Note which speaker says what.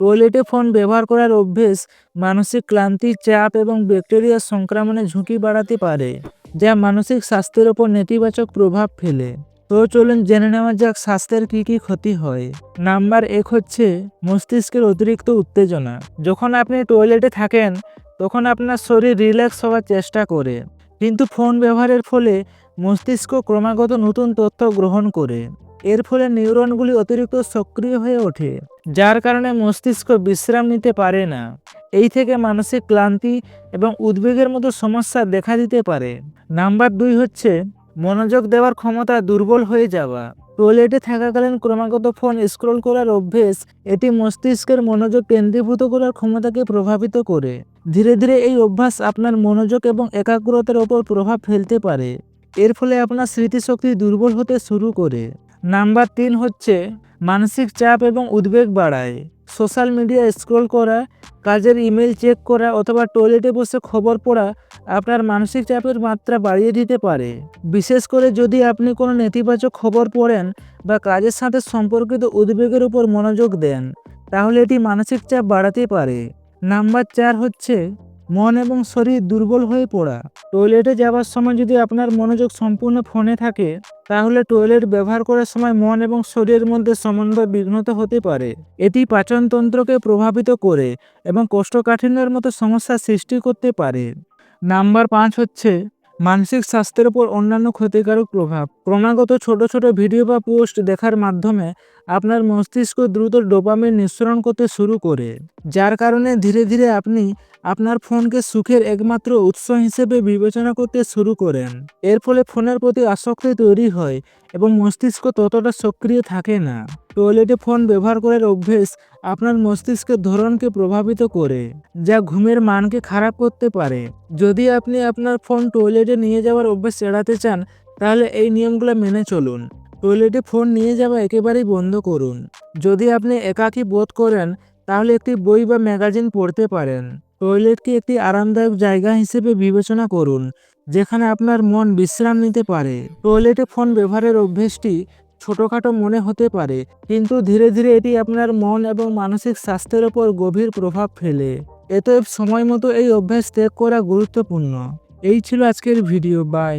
Speaker 1: টয়লেটে ফোন ব্যবহার করার অভ্যেস মানসিক ক্লান্তি, চাপ এবং ব্যাকটেরিয়া সংক্রমণের ঝুঁকি বাড়াতে পারে, যা মানসিক স্বাস্থ্যের ওপর নেতিবাচক প্রভাব ফেলে। তো চলুন জেনে নেওয়া যাক স্বাস্থ্যের কী কী ক্ষতি হয়। নাম্বার এক হচ্ছে মস্তিষ্কের অতিরিক্ত উত্তেজনা। যখন আপনি টয়লেটে থাকেন, তখন আপনার শরীর রিল্যাক্স হওয়ার চেষ্টা করে, কিন্তু ফোন ব্যবহারের ফলে মস্তিষ্ক ক্রমাগত নতুন তথ্য গ্রহণ করে। এর ফলে নিউরনগুলি অতিরিক্ত সক্রিয় হয়ে ওঠে, যার কারণে মস্তিষ্ক বিশ্রাম নিতে পারে না। এই থেকে মানসিক ক্লান্তি এবং উদ্বেগের মতো সমস্যা দেখা দিতে পারে। নাম্বার দুই হচ্ছে, মনোযোগ দেওয়ার ক্ষমতা দুর্বল হয়ে যাওয়া। টয়লেটে থাকাকালীন ক্রমাগত ফোন স্ক্রল করার অভ্যেস এটি মস্তিষ্কের মনোযোগ কেন্দ্রীভূত করার ক্ষমতাকে প্রভাবিত করে। ধীরে ধীরে এই অভ্যাস আপনার মনোযোগ এবং একাগ্রতার ওপর প্রভাব ফেলতে পারে। এর ফলে আপনার স্মৃতিশক্তি দুর্বল হতে শুরু করে। নাম্বার তিন হচ্ছে মানসিক চাপ এবং উদ্বেগ বাড়ায়। সোশ্যাল মিডিয়া স্ক্রল করা, কাজের ইমেল চেক করা অথবা টয়লেটে বসে খবর পড়া আপনার মানসিক চাপের মাত্রা বাড়িয়ে দিতে পারে। বিশেষ করে যদি আপনি কোনো নেতিবাচক খবর পড়েন বা কাজের সাথে সম্পর্কিত উদ্বেগের উপর মনোযোগ দেন, তাহলে এটি মানসিক চাপ বাড়াতে পারে। নাম্বার চার হচ্ছে মন এবং শরীর দুর্বল হয়ে পড়া। টয়লেটে যাওয়ার সময় যদি আপনার মনোযোগ সম্পূর্ণ ফোনে থাকে তাহলে টয়লেট ব্যবহার করার সময় মন এবং শরীরের মধ্যে সমন্বয় বিঘ্নত হতে পারে। এটি পাচনতন্ত্রকে প্রভাবিত করে এবং কোষ্ঠকাঠিন্যের মতো সমস্যা সৃষ্টি করতে পারে। নাম্বার পাঁচ হচ্ছে মানসিক স্বাস্থ্যের উপর অন্যান্য ক্ষতিকারক প্রভাব। ক্রমাগত ছোট ছোট ভিডিও বা পোস্ট দেখার মাধ্যমে আপনার মস্তিষ্ক দ্রুত ডোপামিন নিঃসরণ করতে শুরু করে, যার কারণে ধীরে ধীরে আপনি আপনার ফোনকে সুখের একমাত্র উৎস হিসেবে বিবেচনা করতে শুরু করেন। এর ফলে ফোনের প্রতি আসক্তি তৈরি হয় এবং মস্তিষ্ক ততটা সক্রিয় থাকে না। টয়লেটে ফোন ব্যবহার করার অভ্যেস আপনার মস্তিষ্কের ধরনকে প্রভাবিত করে, যা ঘুমের মানকে খারাপ করতে পারে। যদি আপনি আপনার ফোন টয়লেটে নিয়ে যাওয়ার অভ্যেস এড়াতে চান, তাহলে এই নিয়মগুলো মেনে চলুন। টয়লেটে ফোন নিয়ে যাওয়া একেবারেই বন্ধ করুন। যদি আপনি একাকী বোধ করেন, তাহলে একটি বই বা ম্যাগাজিন পড়তে পারেন। টয়লেটকে একটি আরামদায়ক জায়গা হিসেবে বিবেচনা করুন, যেখানে আপনার মন বিশ্রাম নিতে পারে। টয়লেটে ফোন ব্যবহারের অভ্যেসটি ছোটোখাটো মনে হতে পারে, কিন্তু ধীরে ধীরে এটি আপনার মন এবং মানসিক স্বাস্থ্যের ওপর গভীর প্রভাব ফেলে। এতএব সময় মতো এই অভ্যাস ত্যাগ করা গুরুত্বপূর্ণ। এই ছিল আজকের ভিডিও বাই